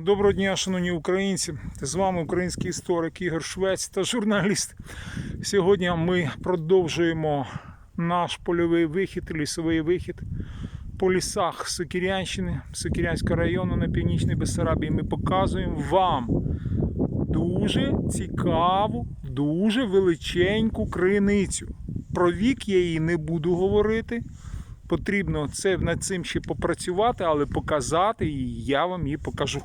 Доброго дня, шановні українці. З вами український історик Ігор Швець та журналіст. Сьогодні ми продовжуємо наш польовий вихід, лісовий вихід по лісах Сокірянщини, Сокірянського району на північній Бессарабії. Ми показуємо вам дуже цікаву, дуже величеньку криницю. Про вік я її не буду говорити. Потрібно це над цим ще попрацювати, але показати і я вам її покажу.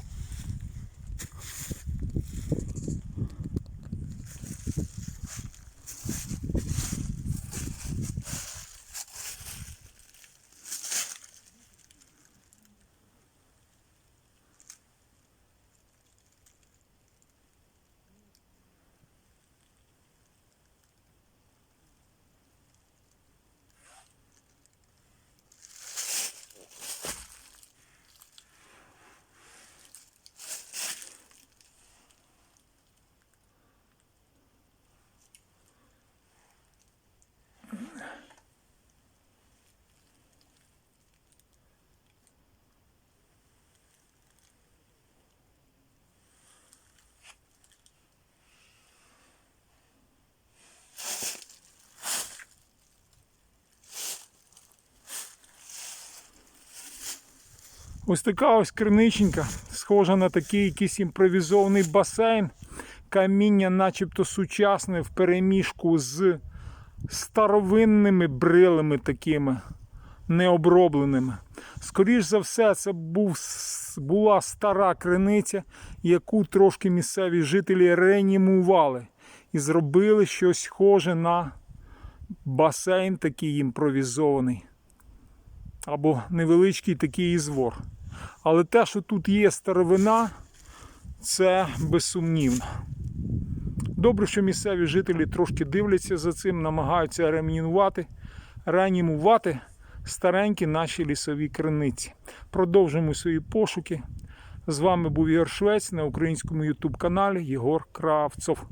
Ось така ось криниченька, схожа на такий якийсь імпровізований басейн. Каміння, начебто сучасне, в переміжку з старовинними брилами такими необробленими. Скоріш за все, це був, була стара криниця, яку трошки місцеві жителі реанімували і зробили щось схоже на басейн такий імпровізований або невеличкий такий ізвор. Але те, що тут є старовина, це безсумнівно. Добре, що місцеві жителі трошки дивляться за цим, намагаються реанімувати, реанімувати старенькі наші лісові криниці. Продовжуємо свої пошуки. З вами був Ігор Швець на українському ютуб каналі Єгор Кравцов.